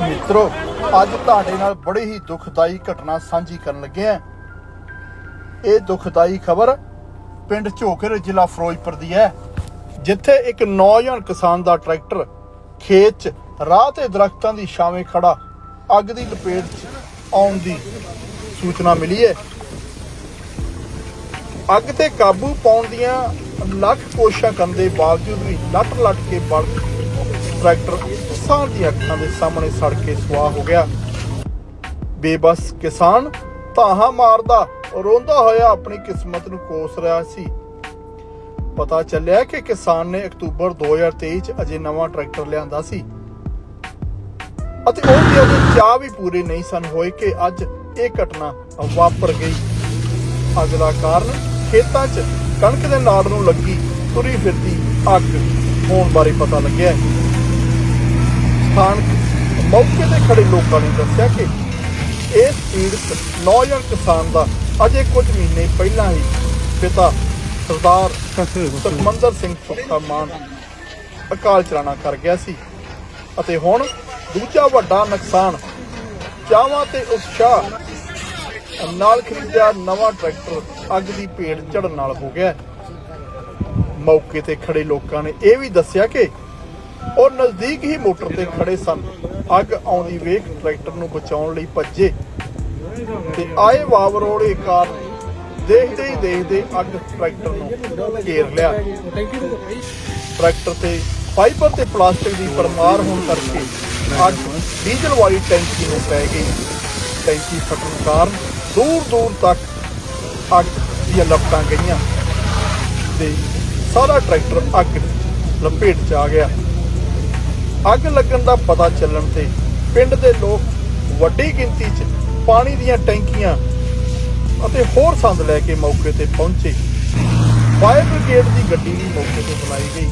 ਮਿੱਤਰੋ, ਅੱਜ ਤੁਹਾਡੇ ਨਾਲ ਬੜੀ ਹੀ ਦੁਖਦਾਈ ਘਟਨਾ ਸਾਂਝੀ ਕਰਨ ਲੱਗੇ ਹਾਂ। ਇਹ ਦੁਖਦਾਈ ਖਬਰ ਪਿੰਡ ਝੋਕਰ ਜ਼ਿਲ੍ਹਾ ਫਿਰੋਜ਼ਪੁਰ ਦੀ ਹੈ, ਜਿੱਥੇ ਇੱਕ ਨੌਜਵਾਨ ਕਿਸਾਨ ਦਾ ਟਰੈਕਟਰ ਖੇਤ 'ਚ ਰਾਹ ਤੇ ਦਰਖਤਾਂ ਦੀ ਛਾਵੇਂ ਖੜਾ ਅੱਗ ਦੀ ਲਪੇਟ 'ਚ ਆਉਣ ਦੀ ਸੂਚਨਾ ਮਿਲੀ ਹੈ। ਅੱਗ ਤੇ ਕਾਬੂ ਪਾਉਣ ਦੀਆਂ ਲੱਖ ਕੋਸ਼ਿਸ਼ਾਂ ਕਰਨ ਦੇ ਬਾਵਜੂਦ ਵੀ ਲੱਟ ਲੱਟ ਕੇ ਬਲ ਟਰੈਕਟਰ ਕਿਸਾਨ ਦੀਆਂ ਅੱਖਾਂ ਦੇ ਸਾਹਮਣੇ ਸੜ ਕੇ ਸੁਆਹ ਹੋ ਗਿਆ। ਬੇਬਸ ਕਿਸਾਨ ਧਾਹਾਂ ਮਾਰਦਾ, ਰੋਂਦਾ ਹੋਇਆ ਆਪਣੀ ਕਿਸਮਤ ਨੂੰ ਕੋਸ ਰਿਹਾ ਸੀ। ਪਤਾ ਚੱਲਿਆ ਕਿ ਕਿਸਾਨ ਨੇ ਅਕਤੂਬਰ 2023 ਚ ਅਜੇ ਨਵਾਂ ਟਰੈਕਟਰ ਲਿਆਂਦਾ ਸੀ। ਅਤੇ ਉਹ ਵੀ ਉਹਦੇ ਚਾਹ ਵੀ ਪੂਰੇ ਨਹੀਂ ਸਨ ਹੋਏ ਕਿ ਅੱਜ ਇਹ ਘਟਨਾ ਵਾਪਰ ਗਈ। ਅਗਲਾ ਕਾਰਨ ਖੇਤਾਂ 'ਚ ਕਣਕ ਦੇ ਨਾੜ ਨੂੰ ਲੱਗੀ ਤੁਰੀ ਫਿਰਦੀ ਅੱਗ, ਹੋਣ ਬਾਰੇ ਪਤਾ ਲੱਗਿਆ ਹੈ। ਸਥਾਨਕ ਮੌਕੇ ਤੇ ਖੜੇ ਲੋਕਾਂ ਨੇ ਦੱਸਿਆ ਕਿ ਇਸ ਪੀੜਤ ਨੌਜਵਾਨ ਕਿਸਾਨ ਦਾ ਅਜੇ ਕੁਝ ਮਹੀਨੇ ਪਹਿਲਾਂ ਹੀ ਪਿਤਾ ਸਰਦਾਰ ਸੁਖਮੰਦਰ ਸਿੰਘ ਸੁੱਖਾ ਮਾਨ ਅਕਾਲ ਚਲਾਣਾ ਕਰ ਗਿਆ ਸੀ ਅਤੇ ਹੁਣ ਦੂਜਾ ਵੱਡਾ ਨੁਕਸਾਨ ਚਾਵਾਂ ਤੇ ਉਤਸ਼ਾਹ ਨਾਲ ਖਰੀਦਿਆ ਨਵਾਂ ਟਰੈਕਟਰ ਅੱਗ ਦੀ ਭੇਟ ਚੜਨ ਨਾਲ ਹੋ ਗਿਆ ਮੌਕੇ ਤੇ ਖੜੇ ਲੋਕਾਂ ਨੇ ਇਹ ਵੀ ਦੱਸਿਆ ਕਿ ਉਹ ਨਜ਼ਦੀਕ ਹੀ ਮੋਟਰ ਤੇ ਖੜੇ ਸਨ। ਅੱਗ ਆਉਂਦੀ ਵੇਖ ਟਰੈਕਟਰ ਨੂੰ ਬਚਾਉਣ ਲਈ ਭੱਜੇ ਤੇ ਆਏ ਵਾਵਰੋੜੇ ਕਾਰਨ ਦੇਖਦੇ ਹੀ ਦੇਖਦੇ ਅੱਗ ਟਰੈਕਟਰ ਨੂੰ ਘੇਰ ਲਿਆ। ਟਰੈਕਟਰ ਤੇ ਫਾਈਬਰ ਤੇ ਪਲਾਸਟਿਕ ਦੀ ਪਰਮਾਰ ਹੋਣ ਕਰਕੇ ਅੱਗ ਡੀਜ਼ਲ ਵਾਲੀ ਟੈਂਕੀ ਨੂੰ ਪੈ ਗਈ। ਟੈਂਕੀ ਫਟਣ ਕਾਰਨ ਦੂਰ ਦੂਰ ਤੱਕ ਅੱਗ ਦੀਆਂ ਲਪਟਾਂ ਗਈਆਂ ਤੇ ਸਾਰਾ ਟਰੈਕਟਰ ਅੱਗ ਲਪੇਟ 'ਚ ਆ ਗਿਆ। ਅੱਗ ਲੱਗਣ ਦਾ ਪਤਾ ਚੱਲਣ ਤੇ ਪਿੰਡ ਦੇ ਲੋਕ ਵੱਡੀ ਗਿਣਤੀ 'ਚ ਪਾਣੀ ਦੀਆਂ ਟੈਂਕੀਆਂ ਅਤੇ ਹੋਰ ਸੰਦ ਲੈ ਕੇ ਮੌਕੇ ਤੇ ਪਹੁੰਚੇ। ਫਾਇਰ ਬ੍ਰਿਗੇਡ ਦੀ ਗੱਡੀ ਵੀ ਮੌਕੇ ਤੇ ਬੁਲਾਈ ਗਈ,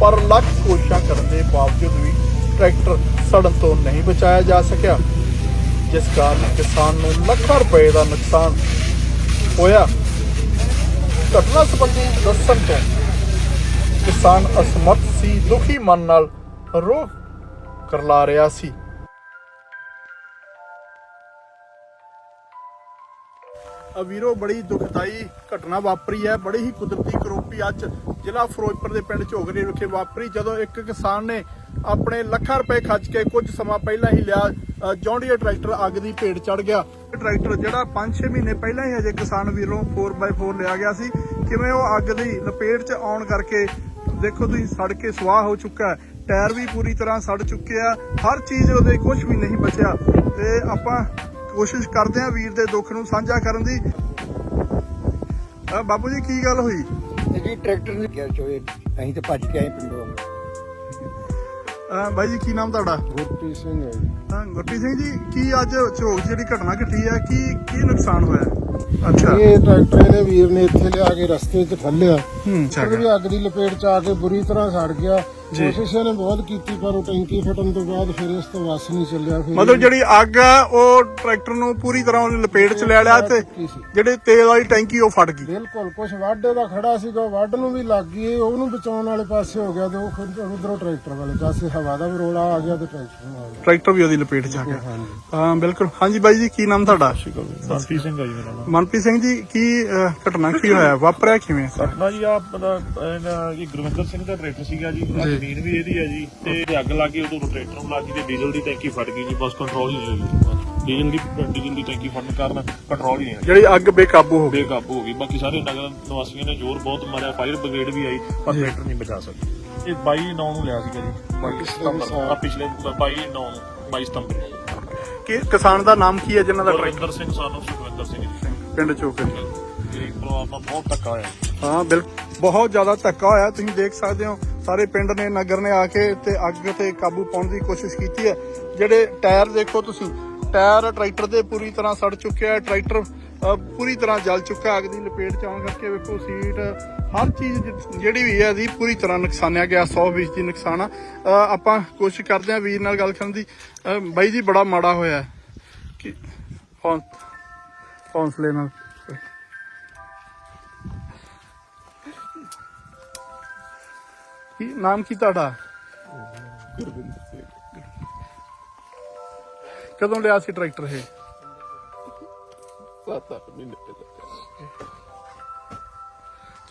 ਪਰ ਲੱਖ ਕੋਸ਼ਿਸ਼ਾਂ ਕਰਨ ਦੇ ਬਾਵਜੂਦ ਵੀ ਟਰੈਕਟਰ ਸੜਨ ਤੋਂ ਨਹੀਂ ਬਚਾਇਆ ਜਾ ਸਕਿਆ, ਜਿਸ ਕਾਰਨ ਕਿਸਾਨ ਨੂੰ ਲੱਖਾਂ ਰੁਪਏ ਦਾ ਨੁਕਸਾਨ ਹੋਇਆ। ਘਟਨਾ ਸੰਬੰਧੀ ਦੱਸਣ ਤੋਂ ਕਿਸਾਨ ਅਸਮਰਥ ਸੀ, ਦੁਖੀ ਮਨ ਨਾਲ ਰੋਹ ਕਰਲਾ ਰਿਹਾ ਸੀ। ਆ ਵੀਰੋ, ਬੜੀ ਦੁਖਦਾਈ ਘਟਨਾ ਵਾਪਰੀ ਹੈ। ਬੜੀ ਹੀ ਕੁਦਰਤੀ ਕਰੋਪੀ ਅੱਜ ਜ਼ਿਲ੍ਹਾ ਫਿਰੋਜ਼ਪੁਰ ਦੇ ਪਿੰਡ ਝੋਗਰੇ ਵਿਖੇ ਵਾਪਰੀ। ਜਦੋਂ ਇੱਕ ਕਿਸਾਨ ਨੇ ਆਪਣੇ ਲੱਖਾਂ ਰੁਪਏ ਖਰਚ ਕੇ ਕੁਝ ਸਮਾਂ ਪਹਿਲਾਂ ਹੀ ਲਿਆ ਜੌਂਡੀਆ ਟਰੈਕਟਰ ਅੱਗ ਦੀ ਭੇਟ ਚੜ ਗਿਆ। ਟਰੈਕਟਰ ਜਿਹੜਾ 5-6 ਮਹੀਨੇ ਪਹਿਲਾਂ ਹੀ ਅਜੇ ਕਿਸਾਨ ਵੀਰੋਂ 4x4 ਲਿਆ ਗਿਆ ਸੀ। ਕਿਵੇਂ ਉਹ ਅੱਗ ਦੀ ਲਪੇਟ 'ਚ ਆਉਣ ਕਰਕੇ, ਦੇਖੋ ਤੁਸੀਂ, ਸੜ ਕੇ ਸਵਾਹ ਹੋ ਚੁੱਕਾ ਹੈ। ਟਾਇਰ ਵੀ ਪੂਰੀ ਤਰ੍ਹਾਂ ਸੜ ਚੁੱਕੇ ਆ। ਹਰ ਚੀਜ਼ ਉਹਦੇ ਕੁਝ ਵੀ ਨਹੀਂ ਬਚਿਆ। ਤੇ ਆਪਾਂ ਕੋਸ਼ਿਸ਼ ਕਰਦੇ ਆ ਵੀਰ ਦੇ ਦੁੱਖ ਨੂੰ ਸਾਂਝਾ ਕਰਨ ਦੀ। ਬਾਬੂ ਜੀ ਕੀ ਗੱਲ ਹੋਈ? ਜੀ ਟਰੈਕਟਰ ਨੇ ਕਿਹਾ ਚੋਏ ਅਸੀਂ ਤੇ ਭੱਜ ਕੇ ਆਏ ਪਿੰਡੋਂ। ਅਹ ਬਾਈ ਜੀ ਕੀ ਨਾਮ ਤੁਹਾਡਾ? ਗੁਰਪ੍ਰੀਤ ਸਿੰਘ ਹੈ ਜੀ। ਹਾਂ ਗੁਰਪ੍ਰੀਤ ਸਿੰਘ ਜੀ ਕੀ ਅੱਜ ਝੋਕ ਜਿਹੜੀ ਘਟਨਾ ਘਟੀ ਹੈ ਕੀ ਕੀ ਨੁਕਸਾਨ ਹੋਇਆ? ਅੱਛਾ। ਇਹ ਟਰੈਕਟਰ ਇਹਨੇ ਵੀਰ ਨੇ ਇੱਥੇ ਲਿਆ ਕੇ ਰਸਤੇ 'ਚ ਠੱਲਿਆ ਹੂੰ ਉਹ ਵੀ ਅੱਗ ਦੀ ਲਪੇਟ 'ਚ ਆ ਕੇ ਬੁਰੀ ਤਰ੍ਹਾਂ ਸੜ ਗਿਆ। ਜੀ। ਕੋਸ਼ਿਸ਼ ਇਹਨੇ ਬਹੁਤ ਕੀਤੀ ਪਰ ਉਹ ਟੈਂਕੀ ਫਟਣ ਤੋਂ ਬਾਅਦ ਫਿਰ ਇਸ ਤੋਂ ਵਸ ਨਹੀਂ ਚੱਲਿਆ ਫਿਰ ਮਤਲਬ ਜਿਹੜੀ ਅੱਗ ਆ ਉਹ ਟਰੈਕਟਰ ਨੂੰ ਪੂਰੀ ਤਰ੍ਹਾਂ ਉਹਨੇ ਲਪੇਟ 'ਚ ਲੈ ਲਿਆ ਤੇ? ਜਿਹੜੇ ਤੇਲ ਵਾਲੀ ਟੈਂਕੀ ਉਹ ਫਟ ਗਈ। ਬਿਲਕੁਲ ਕੁਝ ਵਾਢੇ ਦਾ ਖੜਾ ਸੀਗਾ ਵੱਢ ਨੂੰ ਵੀ ਲੱਗ ਗਈ ਉਹਨੂੰ ਬਚਾਉਣ ਵਾਲੇ ਪਾਸੇ ਹੋ ਗਿਆ ਤੇ ਉਹ ਉਧਰੋਂ ਟਰੈਕਟਰ ਵਾਲੇ ਪਾਸੇ ਹਵਾ ਦਾ ਵੀ ਰੋਲਾ ਆ ਗਿਆ ਤੇ ਟਰੈਕਟਰ ਨੂੰ ਆ ਗਿਆ। ਟਰੈਕਟਰ ਵੀ ਉਹਦੀ ਲਪੇਟ 'ਚ ਆ ਗਿਆ। ਹਾਂ ਬਿਲਕੁਲ। ਹਾਂਜੀ ਬਾਈ ਜੀ ਕੀ ਨਾਮ ਤੁਹਾਡਾ? ਮਨਪ੍ਰੀਤ ਸਿੰਘ ਜੀ ਮੇਰਾ ਨਾਮ। ਮਨਪ੍ਰੀਤ ਸਿੰਘ ਜੀ ਕੀ ਘਟਨਾ ਕੀ ਹੋਇਆ? ਵਾਪਰਿਆ ਕਿਵੇਂ? ਘਟਨਾ ਜੀ ਆ ਆਪਣਾ ਇਹਨਾਂ ਜੀ ਗੁਰਵਿੰਦਰ ਸਿੰਘ ਦਾ ਟਰੈਕਟਰ ਸੀਗਾ ਜੀ। ਆਹ ਜ਼ਮੀਨ ਵੀ ਇਹਦੀ ਹੈ ਜੀ। ਤੇ ਅੱਗ ਲੱਗੀ ਉਦੋਂ ਟਰੈਕਟਰ ਨੂੰ ਲੱਗੀ ਤੇ ਡੀਜ਼ਲ ਦੀ ਟੈਂਕੀ ਫਟ ਗਈ ਜੀ। ਬਸ ਕੰਟਰੋਲ ਹੀ ਨਹੀਂ ਹੋਈ। ਡੀਜ਼ਲ ਦੀ ਡੀਜ਼ਲ ਦੀ ਟੈਂਕੀ ਫਟਣ ਕਾਰਨ ਕੰਟਰੋਲ ਹੀ ਨਹੀਂ ਹੋਇਆ ਜਿਹੜੀ ਅੱਗ ਬੇਕਾਬੂ ਹੋ ਗਈ। ਬੇਕਾਬੂ ਹੋ ਗਈ। ਬਾਕੀ ਸਾਰੇ ਨਗਰ ਨਿਵਾਸੀਆਂ ਨੇ ਜ਼ੋਰ ਬਹੁਤ ਮਾਰਿਆ। ਫਾਇਰ ਬ੍ਰਿਗੇਡ ਵੀ ਆਈ ਪਰ ਟਰੈਕਟਰ ਨਹੀਂ ਬਚਾ ਸਕੀ। ਇਹ 22 9 ਨੂੰ ਲਿਆ ਸੀਗਾ ਜੀ। 22 ਸਤੰਬਰ ਆ ਪਿਛਲੇ 22 9 22 ਸਤੰਬਰ ਕੀ ਕਿਸਾਨ ਦਾ ਨਾਮ ਕੀ ਹੈ ਜਿਨ੍ਹਾਂ ਦਾ ਟਰੈਕਟਰ ਗੁਰਵਿੰਦਰ ਸਿੰਘ ਸਾਨੂੰ ਸੁਖਵਿੰਦਰ ਸਿੰਘ ਜੀ। ਪਿੰਡ ਚੋਕੇ ਇਹ ਪ੍ਰੋਬਲਮ ਬਹੁਤ ਧੱਕਾ ਹੋਇਆ ਹਾਂ ਬਿਲਕੁਲ ਬਹੁਤ ਜ਼ਿਆਦਾ ਧੱਕਾ ਹੋਇਆ। ਤੁਸੀਂ ਦੇਖ ਸਕਦੇ ਹੋ, ਸਾਰੇ ਪਿੰਡ ਨੇ, ਨਗਰ ਨੇ ਆ ਕੇ ਤੇ ਅੱਗ ਤੇ ਕਾਬੂ ਪਾਉਣ ਦੀ ਕੋਸ਼ਿਸ਼ ਕੀਤੀ ਹੈ। ਜਿਹੜੇ ਟਾਇਰ ਦੇਖੋ ਤੁਸੀਂ, ਟਾਇਰ ਟਰੈਕਟਰ ਦੇ ਪੂਰੀ ਤਰ੍ਹਾਂ ਸੜ ਚੁੱਕਿਆ ਹੈ ਟਰੈਕਟਰ ਪੂਰੀ ਤਰ੍ਹਾਂ ਜਲ ਚੁੱਕਾ ਅੱਗ ਦੀ ਲਪੇਟ ਚ ਆਉਣ ਕਰਕੇ ਵੇਖੋ, ਸੀਟ, ਹਰ ਚੀਜ਼ ਜਿਹੜੀ ਵੀ ਹੈ ਇਹਦੀ ਪੂਰੀ ਤਰ੍ਹਾਂ ਨੁਕਸਾਨਿਆ ਗਿਆ 100% ਦੀ ਨੁਕਸਾਨ ਆ। ਆਪਾਂ ਕੋਸ਼ਿਸ਼ ਕਰਦੇ ਹਾਂ ਵੀਰ ਨਾਲ ਗੱਲ ਕਰਨ ਦੀ। ਬਾਈ ਜੀ, ਬੜਾ ਮਾੜਾ ਹੋਇਆ ਕਿ ਹੌਂ- ਹੌਂਸਲੇ ਨਾਲ। ਕੀ ਨਾਮ ਕੀ ਤੁਹਾਡਾ? ਕਦੋਂ ਲਿਆ ਸੀ ਟਰੈਕਟਰ ਇਹ?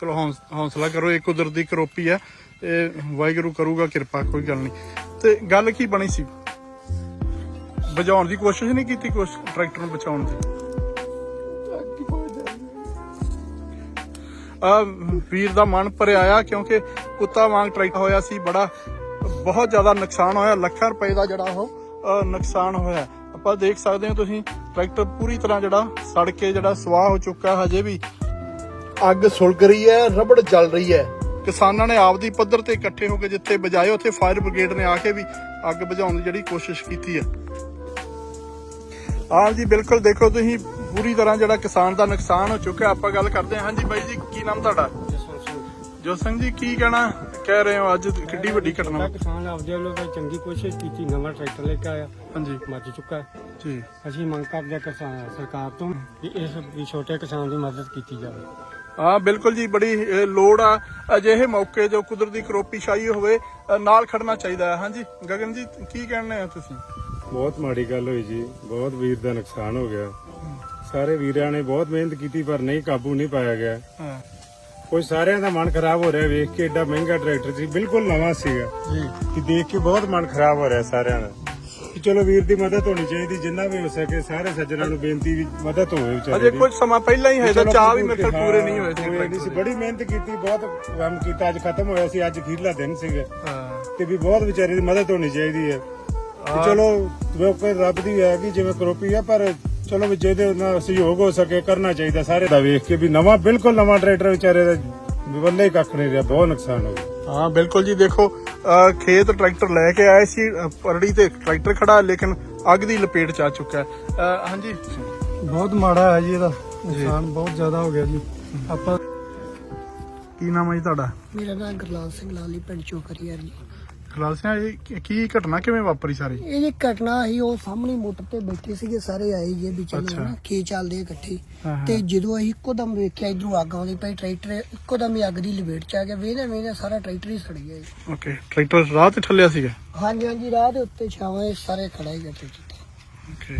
ਚਲੋ ਹੌਂਸ- ਹੌਸਲਾ ਕਰੋ ਇਹ ਕੁਦਰਤ ਦੀ ਕਰੋਪੀ ਆ। ਇਹ ਵਾਹਿਗੁਰੂ ਕਰੂਗਾ ਕਿਰਪਾ ਕੋਈ ਗੱਲ ਨਹੀਂ। ਤੇ ਗੱਲ ਕੀ ਬਣੀ ਸੀ? ਬਚਾਉਣ ਦੀ ਕੋਸ਼ਿਸ਼ ਨਹੀਂ ਕੀਤੀ ਕੁਛ ਟਰੈਕਟਰ ਨੂੰ ਬਚਾਉਣ ਦੀ? ਆ ਵੀਰ ਦਾ ਮਨ ਭਰਿਆ ਆ ਕਿਉਂਕਿ ਕੁੱਤਾ ਵਾਂਗ ਟਰੈਕਟਰ ਹੋਇਆ ਸੀ ਬੜਾ ਬਹੁਤ ਜ਼ਿਆਦਾ ਨੁਕਸਾਨ ਹੋਇਆ ਲੱਖਾਂ ਰੁਪਏ ਦਾ ਜਿਹੜਾ ਉਹ ਨੁਕਸਾਨ ਹੋਇਆ। ਆਪਾਂ ਦੇਖ ਸਕਦੇ ਹੋ ਤੁਸੀਂ ਟਰੈਕਟਰ ਪੂਰੀ ਤਰ੍ਹਾਂ ਜਿਹੜਾ ਸੜ ਕੇ ਜਿਹੜਾ ਸਵਾਹ ਹੋ ਚੁੱਕਾ ਹਜੇ ਵੀ। ਅੱਗ ਸੁਲਗ ਰਹੀ ਹੈ ਰਬੜ ਜਲ ਰਹੀ ਹੈ। ਕਿਸਾਨਾਂ ਨੇ ਆਪਦੀ ਪੱਧਰ ਤੇ ਇਕੱਠੇ ਹੋ ਕੇ ਜਿੱਥੇ ਬਜਾਏ ਉੱਥੇ ਫਾਇਰ ਬ੍ਰਿਗੇਡ ਨੇ ਆ ਕੇ ਵੀ ਅੱਗ ਬੁਝਾਉਣ ਦੀ ਜਿਹੜੀ ਕੋਸ਼ਿਸ਼ ਕੀਤੀ ਹੈ। ਹਾਂ ਜੀ ਬਿਲਕੁਲ ਦੇਖੋ ਤੁਸੀਂ ਪੂਰੀ ਤਰ੍ਹਾਂ ਜਿਹੜਾ ਕਿਸਾਨ ਦਾ ਨੁਕਸਾਨ ਹੋ ਚੁੱਕਾ ਆਪਾਂ ਗੱਲ ਕਰਦੇ ਹਾਂ। ਹਾਂਜੀ ਬਾਈ ਜੀ ਕੀ ਨਾਮ ਤੁਹਾਡਾ? ਜੋ ਸਿੰਘ ਜੀ ਕੀ ਕਹਿਣਾ? ਕਹਿ ਰਹੇ ਹੋ ਅੱਜ ਕਿੱਡੀ ਵੱਡੀ ਘਟਨਾ? ਕਿਸਾਨ ਆਪਦੇ ਵੱਲੋਂ ਤਾਂ ਚੰਗੀ ਕੋਸ਼ਿਸ਼ ਕੀਤੀ ਨਵਾਂ ਟਰੈਕਟਰ ਲੈ ਕੇ ਆਇਆ। ਹਾਂਜੀ। ਮੱਚ ਚੁੱਕਾ। ਜੀ। ਅਸੀਂ ਮੰਗ ਕਰਦੇ ਹਾਂ ਕਿਸਾਨ ਸਰਕਾਰ ਤੋਂ ਕਿ ਇਸ ਵੀ ਛੋਟੇ ਕਿਸਾਨ ਦੀ ਮਦਦ ਕੀਤੀ ਜਾਵੇ। ਹਾਂ ਬਿਲਕੁਲ ਜੀ ਬੜੀ ਲੋੜ ਆ। ਅਜਿਹੇ ਮੌਕੇ ਜੋ ਕੁਦਰਤੀ ਕਰੋਪੀ ਛਾਈ ਹੋਵੇ ਨਾਲ ਖੜਨਾ ਚਾਹੀਦਾ ਹੈ। ਹਾਂਜੀ ਗਗਨ ਜੀ ਕੀ ਕਹਿਣੇ ਆ ਤੁਸੀਂ? ਬਹੁਤ ਮਾੜੀ ਗੱਲ ਹੋਈ ਜੀ। ਬਹੁਤ ਵੀਰ ਦਾ ਨੁਕਸਾਨ ਹੋ ਗਿਆ। ਸਾਰੇ ਵੀਰਾਂ ਨੇ ਬਹੁਤ ਮਿਹਨਤ ਕੀਤੀ ਪਰ ਨਹੀਂ ਕਾਬੂ ਨਹੀਂ ਪਾਇਆ ਗਿਆ। ਹਾਂ। ਕੋਈ ਸਾਰਿਆਂ ਦਾ ਮਨ ਖਰਾਬ ਹੋ ਰਿਹਾ ਵੇਖ ਕੇ ਏਡਾ ਮਹਿੰਗਾ ਟਰੈਕਟਰ ਸੀ ਬਿਲਕੁਲ ਨਵਾਂ ਸੀਗਾ। ਜੀ। ਕਿ ਦੇਖ ਕੇ ਬਹੁਤ ਮਨ ਖਰਾਬ ਹੋ ਰਿਹਾ ਸਾਰਿਆਂ ਦਾ। ਕਿ ਚਲੋ ਵੀਰ ਦੀ ਮਦਦ ਹੋਣੀ ਚਾਹੀਦੀ ਜਿੰਨਾ ਵੀ ਹੋ ਸਕੇ ਸਾਰੇ ਸੱਜਣਾਂ ਨੂੰ ਬੇਨਤੀ ਵੀ ਮਦਦ ਹੋਵੇ ਵਿਚਾਰੇ ਅਜੇ ਕੁਝ ਸਮਾਂ ਪਹਿਲਾਂ ਹੀ ਹੈ ਤਾਂ ਚਾਹ ਵੀ ਮੇਰੇ ਕੋਲ ਪੂਰੇ ਨਹੀਂ ਹੋਏ ਸੀ ਸੀ। ਬੜੀ ਮਿਹਨਤ ਕੀਤੀ ਬਹੁਤ ਕੰਮ ਕੀਤਾ ਅੱਜ ਖਤਮ ਹੋਇਆ ਸੀ ਅੱਜ ਅਖੀਰਲਾ ਦਿਨ ਸੀਗਾ। ਹਾਂ। ਤੇ ਵੀ ਬਹੁਤ ਵਿਚਾਰੇ ਦੀ ਮਦਦ ਹੋਣੀ ਚਾਹੀਦੀ ਹੈ। ਚਲੋ ਵੇਖੋ ਰੱਬ ਦੀ ਹੈ ਕਿ ਜਿਵੇਂ ਕਰੋਪੀ ਹੈ ਪਰ ਚਲੋ ਵੀ ਜਿਹਦੇ ਨਾਲ ਸਹਿਯੋਗ ਹੋ ਸਕੇ ਕਰਨਾ ਚਾਹੀਦਾ ਸਾਰੇ ਦਾ ਵੇਖ ਕੇ ਵੀ ਨਵਾਂ ਬਿਲਕੁਲ ਨਵਾਂ ਟਰੈਕਟਰ ਵਿਚਾਰੇ ਦਾ ਬੰਦੇ ਹੀ ਕੱਖ ਨਹੀਂ ਰਿਹਾ ਬਹੁਤ ਨੁਕਸਾਨ ਹੋ ਗਿਆ। ਹਾਂ ਬਿਲਕੁਲ ਜੀ ਦੇਖੋ ਖੇਤ ਟਰੈਕਟਰ ਲੈ ਕੇ ਆਏ ਸੀ ਪਰੜੀ ਤੇ ਟਰੈਕਟਰ ਖੜਾ ਹੈ, ਲੇਕਿਨ ਅੱਗ ਦੀ ਲਪੇਟ ਚ ਆ ਚੁੱਕਾ ਹੈ। ਅ, ਹਾਂਜੀ? ਬਹੁਤ ਮਾੜਾ ਹੈ ਜੀ ਇਹਦਾ ਨੁਕਸਾਨ ਬਹੁਤ ਜ਼ਿਆਦਾ ਹੋ ਗਿਆ ਜੀ। ਆਪਾਂ ਕੀ ਨਾਮ ਹੈ ਜੀ ਤੁਹਾਡਾ? ਮੇਰਾ ਨਾਮ ਗੁਰਲਾਲ ਸਿੰਘ ਲਾਲੀ ਪਿੰਡ ਚੋਕਰੀਆ ਜੀ ਖਲਾਲ ਸਿੰਘ ਇਹ ਕੀ- ਕੀ ਘਟਨਾ ਕਿਵੇਂ ਵਾਪਰੀ ਸਾਰੀ? ਇਹ ਜੀ ਘਟਨਾ ਸੀ ਉਹ ਸਾਹਮਣੇ ਮੋਟਰ ਤੇ ਬੈਠੇ ਸੀਗੇ ਸਾਰੇ ਆਏ ਜੇ ਵੀ ਚਲੋ ਅੱਛਾ। ਨਾ ਖੇ ਚੱਲਦੇ ਆ ਇਕੱਠੇ। ਹਾਂ, ਹਾਂ। ਤੇ ਜਦੋਂ ਅਸੀਂ ਇੱਕੋਦਮ ਵੇਖਿਆ ਇਧਰੋਂ ਅੱਗ ਆਉਂਦੀ ਪਈ ਟਰੈਕਟਰ ਇੱਕੋਦਮ ਹੀ ਅੱਗ ਦੀ ਲਪੇਟ ਚ ਆ ਗਿਆ ਵੇਨੇ ਵੇਨੇ ਸਾਰਾ ਟਰੈਕਟਰ ਹੀ ਸੜ ਗਿਆ ਜੀ। ਓਕੇ ਟਰੈਕਟਰ ਰਾਹ ਤੇ ਠੱਲਿਆ ਸੀਗਾ? ਹਾਂਜੀ ਹਾਂਜੀ ਰਾਹ ਦੇ ਉੱਤੇ ਛਾਵਾਂ ਇਹ ਸਾਰੇ ਖੜਾ ਹੀ ਗਏ ਟਰੈਕਟਰ ਓਕੇ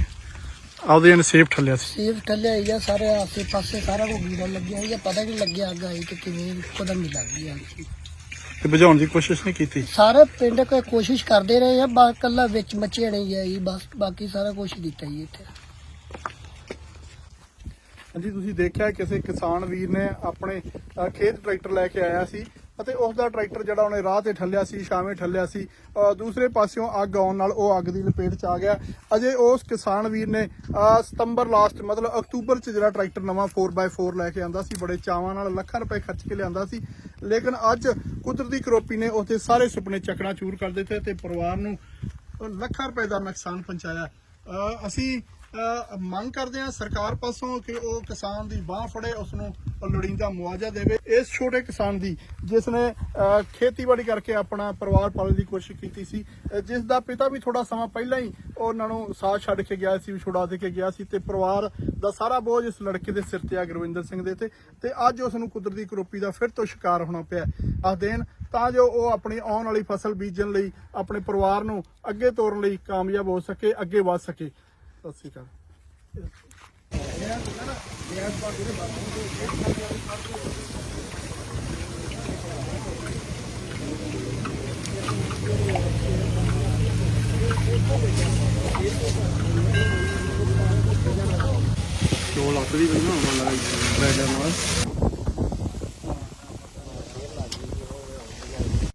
ਆਪਦੇ ਨੇ ਸੇਫ ਠੱਲਿਆ ਸੀ? ਸੇਫ ਥੱਲੇ ਆਈ ਆ ਸਾਰੇ ਆਸੇ ਪਾਸੇ ਸਾਰਾ ਕੁਝ ਗੀੜਾ ਲੱਗਿਆ ਜਾਂ ਪਤਾ ਨਹੀਂ ਲੱਗਿਆ ਅੱਗ ਆਈ ਤੇ ਕਿਵੇਂ ਇੱਕੋਦਮ ਹੀ ਲੱਗ ਗਈ ਅੱਗ। ਤੇ ਬੁਝਾਉਣ ਦੀ ਕੋਸ਼ਿਸ਼ ਨਹੀਂ ਕੀਤੀ? ਸਾਰੇ ਪਿੰਡ ਕੋਈ ਕੋਸ਼ਿਸ਼ ਕਰਦੇ ਰਹੇ ਆ ਬਾ ਕੱਲਾ ਵਿੱਚ ਮੱਚਿਆ ਨਹੀਂ ਗਿਆ ਜੀ ਬਸ ਬਾਕੀ ਸਾਰਾ ਕੁਝ ਕੀਤਾ ਜੀ ਇੱਥੇ। ਹਾਂਜੀ ਤੁਸੀਂ ਦੇਖਿਆ ਕਿਸੇ ਕਿਸਾਨ ਵੀਰ ਨੇ ਆਪਣੇ ਅ, ਖੇਤ ਟਰੈਕਟਰ ਲੈ ਕੇ ਆਇਆ ਸੀ ਅਤੇ ਉਸ ਦਾ ਟਰੈਕਟਰ ਜਿਹੜਾ ਉਹਨੇ ਰਾਹ ਤੇ ਠੱਲਿਆ ਸੀ ਸ਼ਾਮੇ ਠੱਲਿਆ ਸੀ ਦੂਸਰੇ ਪਾਸਿਓਂ ਅੱਗ ਆਉਣ ਨਾਲ ਉਹ ਅੱਗ ਦੀ ਲਪੇਟ ਚ ਆ ਗਿਆ। ਅਜੇ ਉਸ ਕਿਸਾਨ ਵੀਰ ਨੇ ਸਤੰਬਰ ਲਾਸਟ ਮਤਲਬ ਅਕਤੂਬਰ ਚ ਜਿਹੜਾ ਟਰੈਕਟਰ ਨਵਾਂ 4x4 ਲੈ ਕੇ ਆਂਦਾ ਸੀ, ਬੜੇ ਚਾਵਾਂ ਨਾਲ ਲੱਖਾਂ ਰੁਪਏ ਖਰਚ ਕੇ ਲਿਆਂਦਾ ਸੀ। ਲੇਕਿਨ ਅੱਜ ਕੁਦਰਤੀ ਕਰੋਪੀ ਨੇ ਉਸਦੇ ਸਾਰੇ ਸੁਪਨੇ ਚੱਕਣਾ ਚੂਰ ਕਰ ਦਿੱਤੇ ਤੇ ਪਰਿਵਾਰ ਨੂੰ ਲੱਖਾਂ ਰੁਪਏ ਦਾ ਨੁਕਸਾਨ ਪਹੁੰਚਾਇਆ। ਅਸੀਂ ਮੰਗ ਕਰਦੇ ਹਾਂ ਸਰਕਾਰ ਪਾਸੋਂ ਕਿ ਉਹ ਕਿਸਾਨ ਦੀ ਬਾਹ ਫੜੇ ਉਸ ਨੂੰ ਲੋੜੀਂਦਾ ਮੁਆਵਜ਼ਾ ਦੇਵੇ। ਇਸ ਛੋਟੇ ਕਿਸਾਨ ਦੀ, ਜਿਸ ਨੇ ਖੇਤੀਬਾੜੀ ਕਰਕੇ ਆਪਣਾ ਪਰਿਵਾਰ ਪਾਲਣ ਦੀ ਕੋਸ਼ਿਸ਼ ਕੀਤੀ ਸੀ ਜਿਸ ਦਾ ਪਿਤਾ ਵੀ ਥੋੜਾ ਸਮਾਂ ਪਹਿਲਾਂ ਹੀ ਉਹਨਾਂ ਨੂੰ ਸਾਥ ਛੱਡ ਕੇ ਗਿਆ ਸੀ ਛੁਡਾ ਦੇ ਕੇ ਗਿਆ ਸੀ ਤੇ ਪਰਿਵਾਰ ਦਾ ਸਾਰਾ ਬੋਝ ਇਸ ਲੜਕੇ ਦੇ ਸਿਰ ਤੇ ਆ, ਗੁਰਵਿੰਦਰ ਸਿੰਘ ਦੇ ਤੇ। ਤੇ ਅੱਜ ਉਸ ਨੂੰ ਕੁਦਰਤੀ ਕਰੋਪੀ ਦਾ ਫਿਰ ਤੋਂ ਸ਼ਿਕਾਰ ਹੋਣਾ ਪਿਆ। ਆ ਦੇਣ ਤਾਂ ਜੋ ਉਹ ਆਪਣੀ ਆਉਣ ਵਾਲੀ ਫਸਲ ਬੀਜਣ ਲਈ ਆਪਣੇ ਪਰਿਵਾਰ ਨੂੰ ਅੱਗੇ ਤੋਰਨ ਲਈ ਕਾਮਯਾਬ ਹੋ ਸਕੇ, ਅੱਗੇ ਵਧ ਸਕੇ। ਸਤਿ ਸ਼੍ਰੀ ਅਕਾਲ। ਚੋਲ ਆਪਣੀ ਬਣਾਉਣ ਵਾਲਾ। ਹੈ